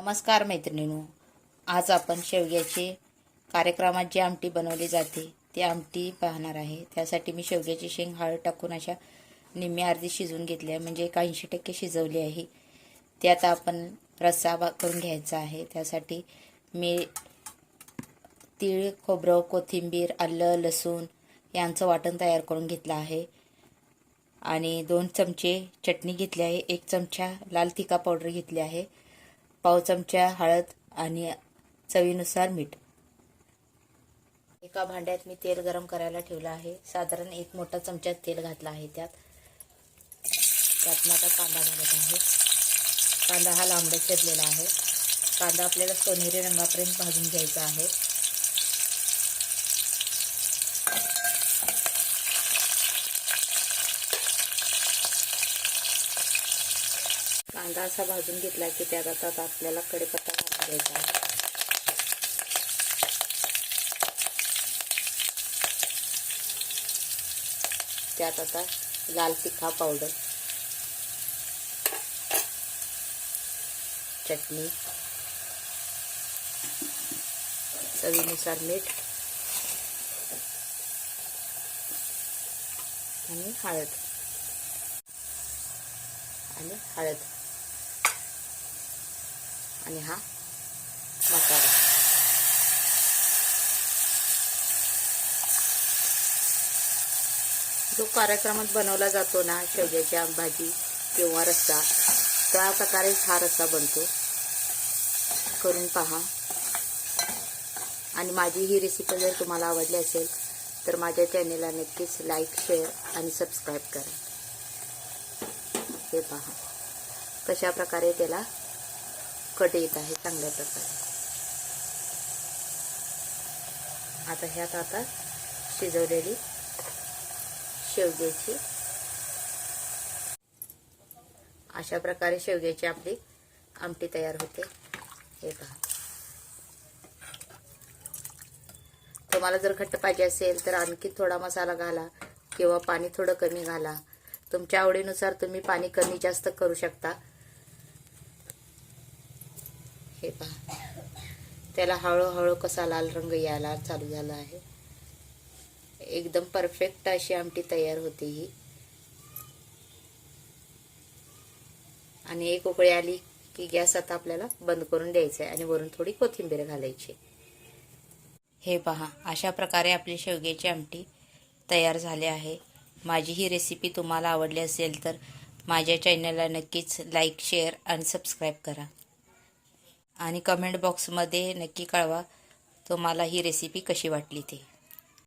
नमस्कार मैत्रिणीनो. आज आपण शेवग्याचे कार्यक्रमात जी आमटी बनवली जाते ती आमटी पाहणार आहे. त्यासाठी मी शेवग्याची शेंग हळद टाकून अशा निम्मी अर्धी शिजवून घेतली आहे. म्हणजे एक ऐंशी टक्के शिजवली आहे. ते आता आपण रस्सा करून घ्यायचा आहे. त्यासाठी मी तीळ खोबरं कोथिंबीर आलं लसूण यांचं वाटण तयार करून घेतलं आहे. आणि दोन चमचे चटणी घेतली आहे. एक चमचा लाल तिखा पावडर घेतली आहे. पाव चमचा हळद आणि चवीनुसार मीठ. एका भांड्यात मी तेल गरम करायला ठेवलं आहे. साधारण एक मोठा चमचा तेल घातला आहे त्यात. त्यात माझा आता कांदा घालत आहे. कांदा हा लांबडा चिरलेला आहे. कांदा आपल्याला सोनेरी रंगापर्यंत भाजून घ्यायचा आहे. कांदा असा भाजून घेतला की त्यात आता आपल्याला कढीपत्ता घालून द्यायचा आहे. त्यात आता लाल तिखा पावडर चटणी चवीनुसार मीठ आणि हळद. आणि हळद. आणि हा मसाला. जो कार्यक्रमात बनवला जातो ना शेवग्याची भाजी किंवा रस्सा त्या प्रकारेच हा रस्सा बनतो. करून पहा. आणि माझी ही रेसिपी जर तुम्हाला आवडली असेल तर माझ्या चॅनेलला नक्कीच लाईक शेअर आणि सबस्क्राईब करा. हे पहा. कशा प्रकारे त्याला कट येत आहे चांगल्या प्रकारे. आता ह्यात आता शिजवलेली शेवग्याची. अशा प्रकारे शेवग्याची आपली आमटी तयार होते. हे पहा. तुम्हाला जर घट्ट पाहिजे असेल तर आणखी थोडा मसाला घाला किंवा पाणी थोडं कमी घाला. तुमच्या आवडीनुसार तुम्ही पाणी कमी जास्त करू शकता. हे पहा. त्याला हळूहळू कसा लाल रंग यायला चालू झाला आहे. एकदम परफेक्ट अशी आमटी तयार होते ही. आणि एक उकळी आली की गॅस आता आपल्याला बंद करून द्यायचा आहे आणि वरून थोडी कोथिंबीर घालायची. हे पहा अशा प्रकारे आपली शेवग्याची आमटी तयार झाली आहे. माझी ही रेसिपी तुम्हाला आवडली असेल तर माझ्या चॅनलला नक्कीच लाईक शेअर आणि सबस्क्राईब करा. आणि कमेंट बॉक्समध्ये नक्की कळवा तुम्हाला ही रेसिपी कशी वाटली ते.